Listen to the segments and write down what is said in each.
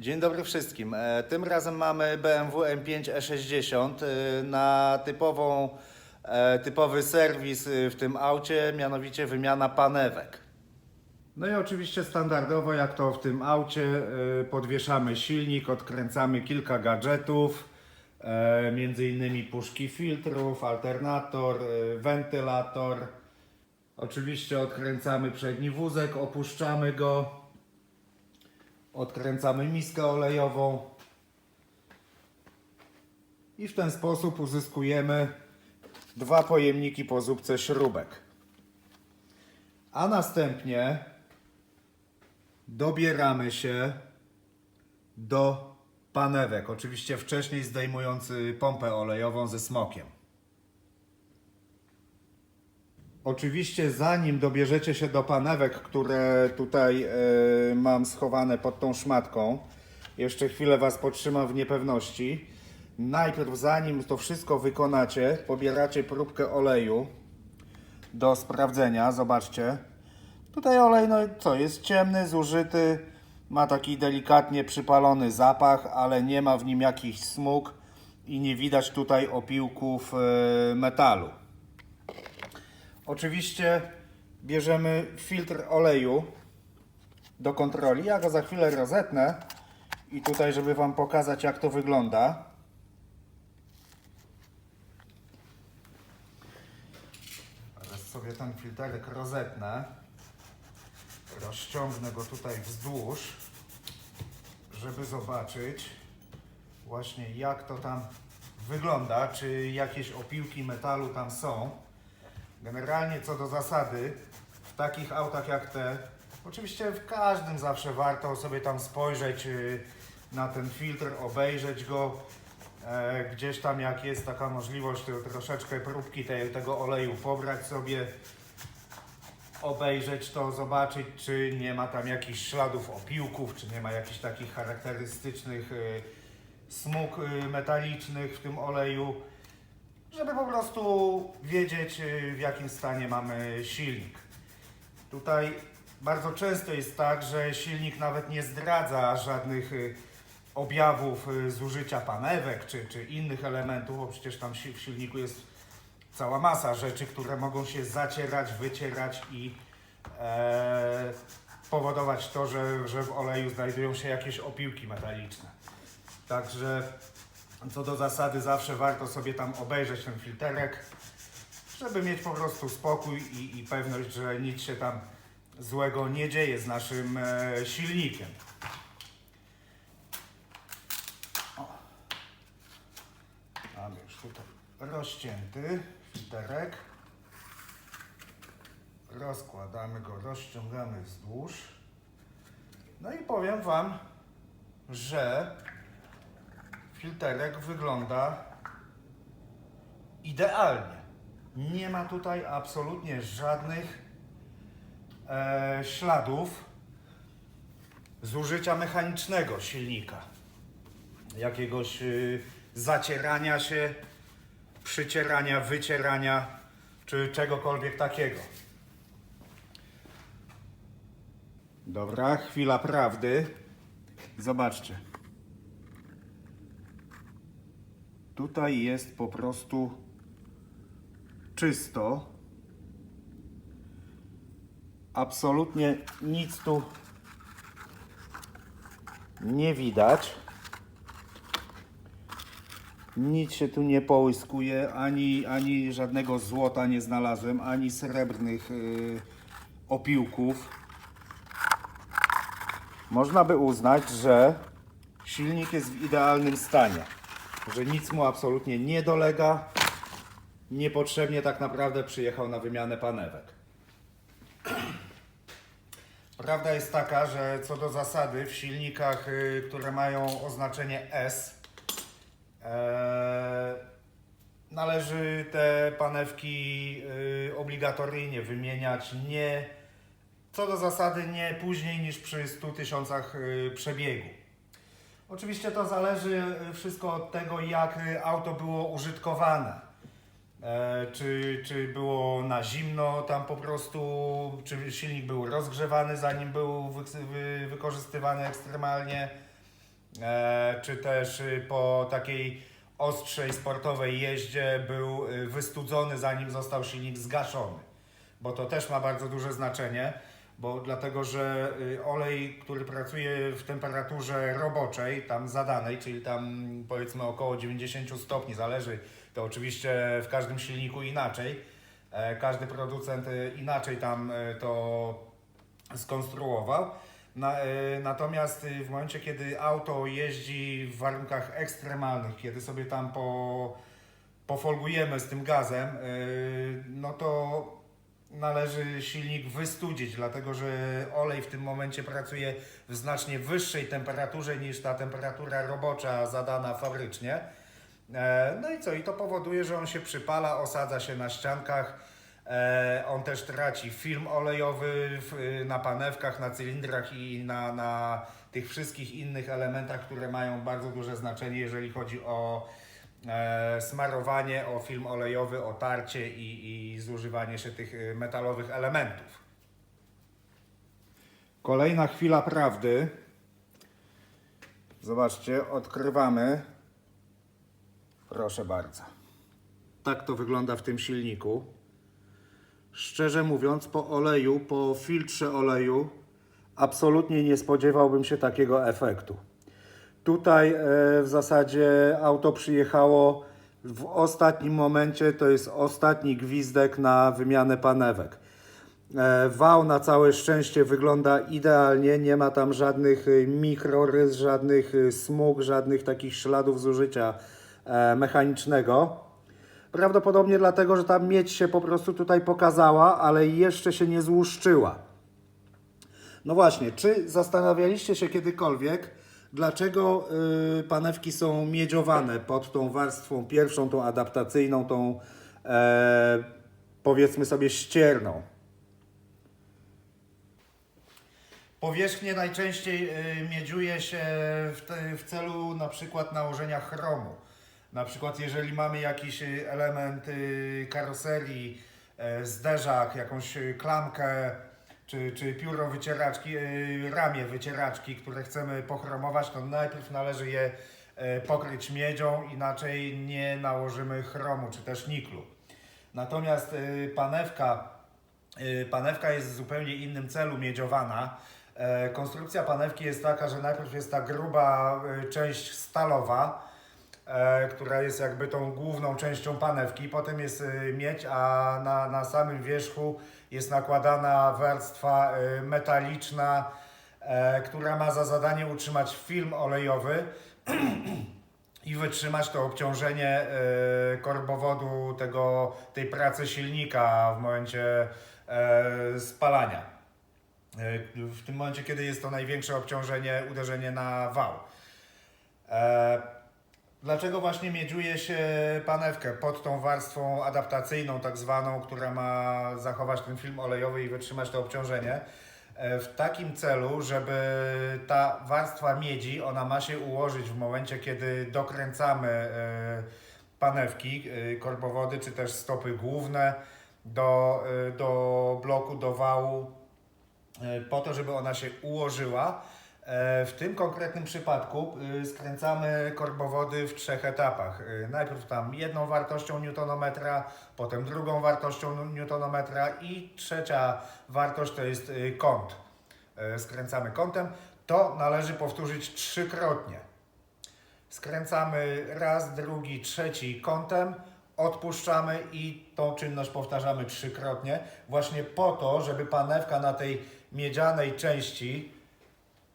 Dzień dobry wszystkim. E, Tym razem mamy BMW M5 E60 e, na typową, e, typowy serwis e, w tym aucie, mianowicie wymiana panewek. No i oczywiście standardowo, jak to w tym aucie, podwieszamy silnik, odkręcamy kilka gadżetów, między innymi puszki filtrów, alternator, wentylator. Oczywiście odkręcamy przedni wózek, opuszczamy go. Odkręcamy miskę olejową i w ten sposób uzyskujemy dwa pojemniki po zupce śrubek. A następnie dobieramy się do panewek, oczywiście wcześniej zdejmując pompę olejową ze smokiem. Oczywiście zanim dobierzecie się do panewek, które tutaj e, mam schowane pod tą szmatką, jeszcze chwilę Was potrzymam w niepewności. Najpierw zanim to wszystko wykonacie, pobieracie próbkę oleju do sprawdzenia. Zobaczcie. Tutaj olej, no co, jest ciemny, zużyty, ma taki delikatnie przypalony zapach, ale nie ma w nim jakichś smug i nie widać tutaj opiłków e, metalu. Oczywiście bierzemy filtr oleju do kontroli. Ja go za chwilę rozetnę i tutaj, żeby Wam pokazać, jak to wygląda. Teraz sobie ten filterek rozetnę. Rozciągnę go tutaj wzdłuż, żeby zobaczyć właśnie jak to tam wygląda, czy jakieś opiłki metalu tam są. Generalnie co do zasady, w takich autach jak te, oczywiście w każdym zawsze warto sobie tam spojrzeć y, na ten filtr, obejrzeć go. E, Gdzieś tam jak jest taka możliwość, to troszeczkę próbki te, tego oleju pobrać sobie, obejrzeć to, zobaczyć czy nie ma tam jakichś śladów opiłków, czy nie ma jakichś takich charakterystycznych y, smug y, metalicznych w tym oleju żeby po prostu wiedzieć, y, w jakim stanie mamy silnik. Tutaj bardzo często jest tak, że silnik nawet nie zdradza żadnych y, objawów y, zużycia panewek czy, czy innych elementów, bo przecież tam w silniku jest cała masa rzeczy, które mogą się zacierać, wycierać i e, powodować to, że, że w oleju znajdują się jakieś opiłki metaliczne. Także co do zasady zawsze warto sobie tam obejrzeć ten filterek, żeby mieć po prostu spokój i, i pewność, że nic się tam złego nie dzieje z naszym e, silnikiem. O. Mamy już tutaj rozcięty filterek. Rozkładamy go, rozciągamy wzdłuż. No i powiem Wam, że filterek wygląda idealnie. Nie ma tutaj absolutnie żadnych e, śladów zużycia mechanicznego silnika. Jakiegoś y, zacierania się, przycierania, wycierania czy czegokolwiek takiego. Dobra, chwila prawdy. Zobaczcie. Tutaj jest po prostu czysto. Absolutnie nic tu nie widać. Nic się tu nie połyskuje, ani, ani żadnego złota nie znalazłem, ani srebrnych yy, opiłków. Można by uznać, że silnik jest w idealnym stanie że nic mu absolutnie nie dolega. Niepotrzebnie tak naprawdę przyjechał na wymianę panewek. Prawda jest taka, że co do zasady w silnikach, y, które mają oznaczenie S, e, należy te panewki y, obligatoryjnie wymieniać nie, co do zasady nie później niż przy 100 tysiącach y, przebiegu. Oczywiście to zależy y, wszystko od tego, jak y, auto było użytkowane. E, czy, czy było na zimno tam po prostu, czy silnik był rozgrzewany zanim był wy, wy, wykorzystywany ekstremalnie, e, czy też y, po takiej ostrzej sportowej jeździe był wystudzony zanim został silnik zgaszony. Bo to też ma bardzo duże znaczenie, bo dlatego, że y, olej, który pracuje w temperaturze roboczej, tam zadanej, czyli tam powiedzmy około 90 stopni, zależy to oczywiście w każdym silniku inaczej. E, Każdy producent y, inaczej tam y, to skonstruował. Na, natomiast w momencie, kiedy auto jeździ w warunkach ekstremalnych, kiedy sobie tam po, pofolgujemy z tym gazem, no to należy silnik wystudzić, dlatego że olej w tym momencie pracuje w znacznie wyższej temperaturze niż ta temperatura robocza zadana fabrycznie. E, No i co? I to powoduje, że on się przypala, osadza się na ściankach. E, On też traci film olejowy w, na panewkach, na cylindrach i na, na tych wszystkich innych elementach, które mają bardzo duże znaczenie, jeżeli chodzi o smarowanie, o film olejowy, o tarcie i, i zużywanie się tych e, metalowych elementów. Kolejna chwila prawdy. Zobaczcie, odkrywamy. Proszę bardzo. Tak to wygląda w tym silniku. Szczerze mówiąc, po oleju, po filtrze oleju, absolutnie nie spodziewałbym się takiego efektu. Tutaj e, w zasadzie auto przyjechało w ostatnim momencie, to jest ostatni gwizdek na wymianę panewek. E, Wał na całe szczęście wygląda idealnie, nie ma tam żadnych y, mikrorys, żadnych smug, żadnych takich śladów zużycia e, mechanicznego. Prawdopodobnie dlatego, że ta miedź się po prostu tutaj pokazała, ale jeszcze się nie złuszczyła. No właśnie, czy zastanawialiście się kiedykolwiek, dlaczego y, panewki są miedziowane pod tą warstwą pierwszą, tą adaptacyjną, tą e, powiedzmy sobie ścierną? Powierzchnię najczęściej y, miedziuje się w, te, w celu na przykład nałożenia chromu. Na przykład jeżeli mamy jakiś y, element y, karoserii, e, zderzak, jakąś y, klamkę, czy, czy pióro wycieraczki, y, ramię wycieraczki, które chcemy pochromować, to najpierw należy je e, pokryć miedzią, inaczej nie nałożymy chromu, czy też niklu. Natomiast y, panewka Panewka jest w zupełnie innym celu miedziowana. E, Konstrukcja panewki jest taka, że najpierw jest ta gruba część stalowa, e, która jest jakby tą główną częścią panewki. Potem jest y, miedź, a na, na samym wierzchu jest nakładana warstwa y, metaliczna, e, która ma za zadanie utrzymać film olejowy i wytrzymać to obciążenie e, korbowodu tego, tej pracy silnika w momencie e, spalania. E, w tym momencie, kiedy jest to największe obciążenie, uderzenie na wał. Dlaczego właśnie miedziuje się panewkę pod tą warstwą adaptacyjną, tak zwaną, która ma zachować ten film olejowy i wytrzymać to obciążenie? E, W takim celu, żeby ta warstwa miedzi, ona ma się ułożyć w momencie, kiedy dokręcamy e, panewki, e, korbowody, czy też stopy główne do, do bloku, do wału, po to, żeby ona się ułożyła. E, W tym konkretnym przypadku y, skręcamy korbowody w trzech etapach. Y, Najpierw tam jedną wartością newtonometra, potem drugą wartością newtonometra i trzecia wartość to jest y, kąt. E, Skręcamy kątem. To należy powtórzyć trzykrotnie. Skręcamy raz, drugi, trzeci kątem, odpuszczamy i tą czynność powtarzamy trzykrotnie, właśnie po to, żeby panewka na tej miedzianej części,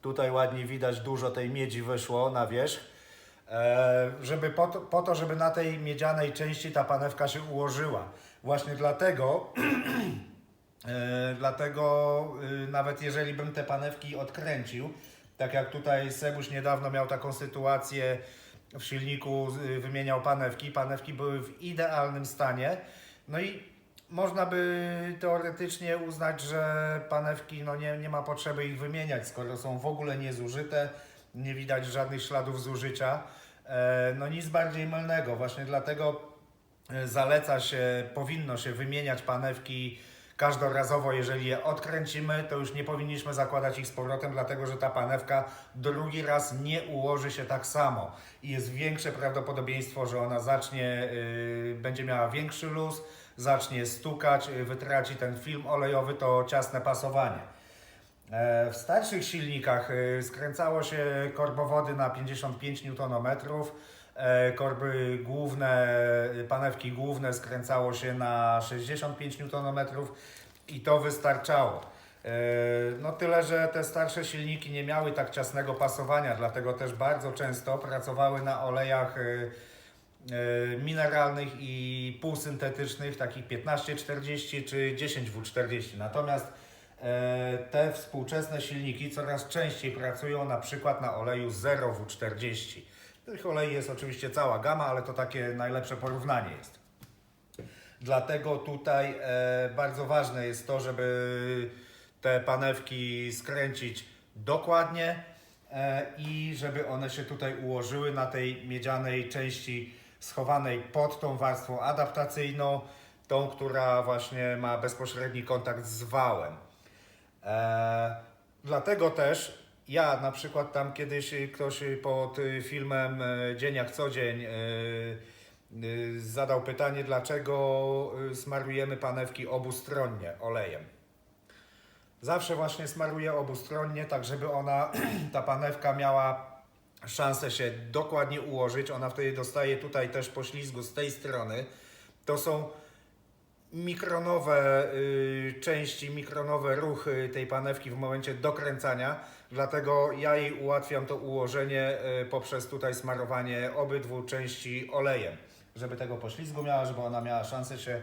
tutaj ładnie widać dużo tej miedzi wyszło na wierzch, e, żeby po to, po to, żeby na tej miedzianej części ta panewka się ułożyła. Właśnie dlatego E, dlatego y, nawet jeżeli bym te panewki odkręcił, tak jak tutaj Sebuś niedawno miał taką sytuację, w silniku y, wymieniał panewki, panewki były w idealnym stanie, no i można by teoretycznie uznać, że panewki, no nie, nie ma potrzeby ich wymieniać, skoro są w ogóle niezużyte, nie widać żadnych śladów zużycia. E, No nic bardziej mylnego, właśnie dlatego e, zaleca się, powinno się wymieniać panewki każdorazowo, jeżeli je odkręcimy, to już nie powinniśmy zakładać ich z powrotem, dlatego że ta panewka drugi raz nie ułoży się tak samo i jest większe prawdopodobieństwo, że ona zacznie, yy, będzie miała większy luz, zacznie stukać, yy, wytraci ten film olejowy, to ciasne pasowanie. E, W starszych silnikach y, skręcało się korbowody na 55 Nm, e, korby główne, y, panewki główne skręcało się na 65 Nm i to wystarczało. E, No tyle, że te starsze silniki nie miały tak ciasnego pasowania, dlatego też bardzo często pracowały na olejach y, y, mineralnych i półsyntetycznych, takich 1540 czy 10W40. Natomiast e, te współczesne silniki coraz częściej pracują na przykład na oleju 0W40. Tych olei jest oczywiście cała gama, ale to takie najlepsze porównanie jest. Dlatego tutaj e, bardzo ważne jest to, żeby te panewki skręcić dokładnie e, i żeby one się tutaj ułożyły na tej miedzianej części schowanej pod tą warstwą adaptacyjną, tą, która właśnie ma bezpośredni kontakt z wałem. E, dlatego też ja na przykład tam kiedyś y, ktoś y, pod y, filmem Dzień jak co dzień y, y, zadał pytanie, dlaczego smarujemy panewki obustronnie olejem. Zawsze właśnie smaruję obustronnie, tak żeby ona, ta panewka miała szansę się dokładnie ułożyć. Ona wtedy dostaje tutaj też poślizgu z tej strony. To są mikronowe y, części, mikronowe ruchy tej panewki w momencie dokręcania, dlatego ja jej ułatwiam to ułożenie y, poprzez tutaj smarowanie obydwu części olejem, żeby tego poślizgu miała, żeby ona miała szansę się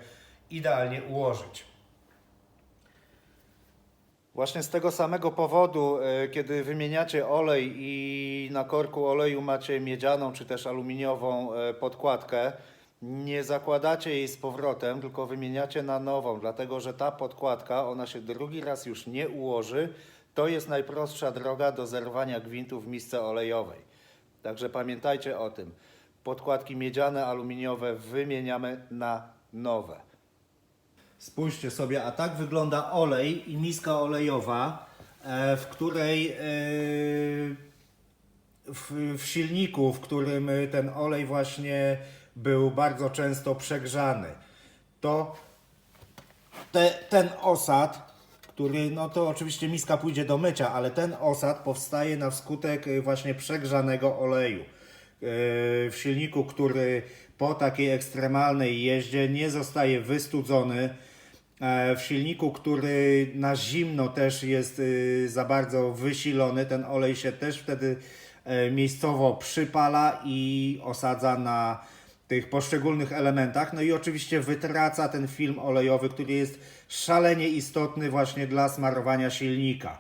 idealnie ułożyć. Właśnie z tego samego powodu, y, kiedy wymieniacie olej i na korku oleju macie miedzianą czy też aluminiową y, podkładkę, nie zakładacie jej z powrotem, tylko wymieniacie na nową, dlatego że ta podkładka, ona się drugi raz już nie ułoży. To jest najprostsza droga do zerwania gwintu w misce olejowej. Także pamiętajcie o tym. Podkładki miedziane, aluminiowe wymieniamy na nowe. Spójrzcie sobie, a tak wygląda olej i miska olejowa, e, w której e, w, silniku, w którym e, ten olej właśnie był bardzo często przegrzany. To te, ten osad, który, no to oczywiście miska pójdzie do mycia, ale ten osad powstaje na wskutek y, właśnie przegrzanego oleju. Yy, W silniku, który po takiej ekstremalnej jeździe nie zostaje wystudzony, e, w silniku, który na zimno też jest y, za bardzo wysilony, ten olej się też wtedy e, miejscowo przypala i osadza na tych poszczególnych elementach. No i oczywiście wytraca ten film olejowy, który jest szalenie istotny właśnie dla smarowania silnika.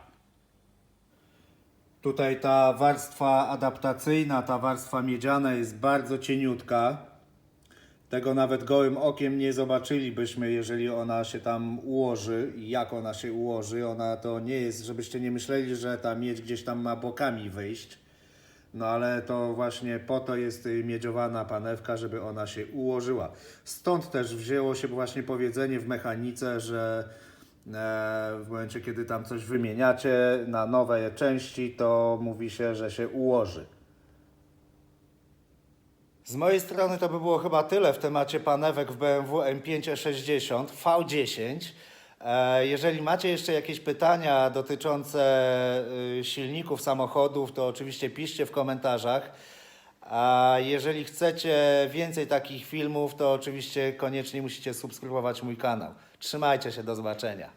Tutaj ta warstwa adaptacyjna, ta warstwa miedziana jest bardzo cieniutka. Tego nawet gołym okiem nie zobaczylibyśmy, jeżeli ona się tam ułoży i jak ona się ułoży. Ona to nie jest, żebyście nie myśleli, że ta miedź gdzieś tam ma bokami wyjść. No ale to właśnie po to jest y, miedziowana panewka, żeby ona się ułożyła. Stąd też wzięło się właśnie powiedzenie w mechanice, że e, w momencie, kiedy tam coś wymieniacie na nowe części, to mówi się, że się ułoży. Z mojej strony to by było chyba tyle w temacie panewek w BMW M5 E60 V10. E, Jeżeli macie jeszcze jakieś pytania dotyczące y, silników samochodów, to oczywiście piszcie w komentarzach. A jeżeli chcecie więcej takich filmów, to oczywiście koniecznie musicie subskrybować mój kanał. Trzymajcie się, do zobaczenia.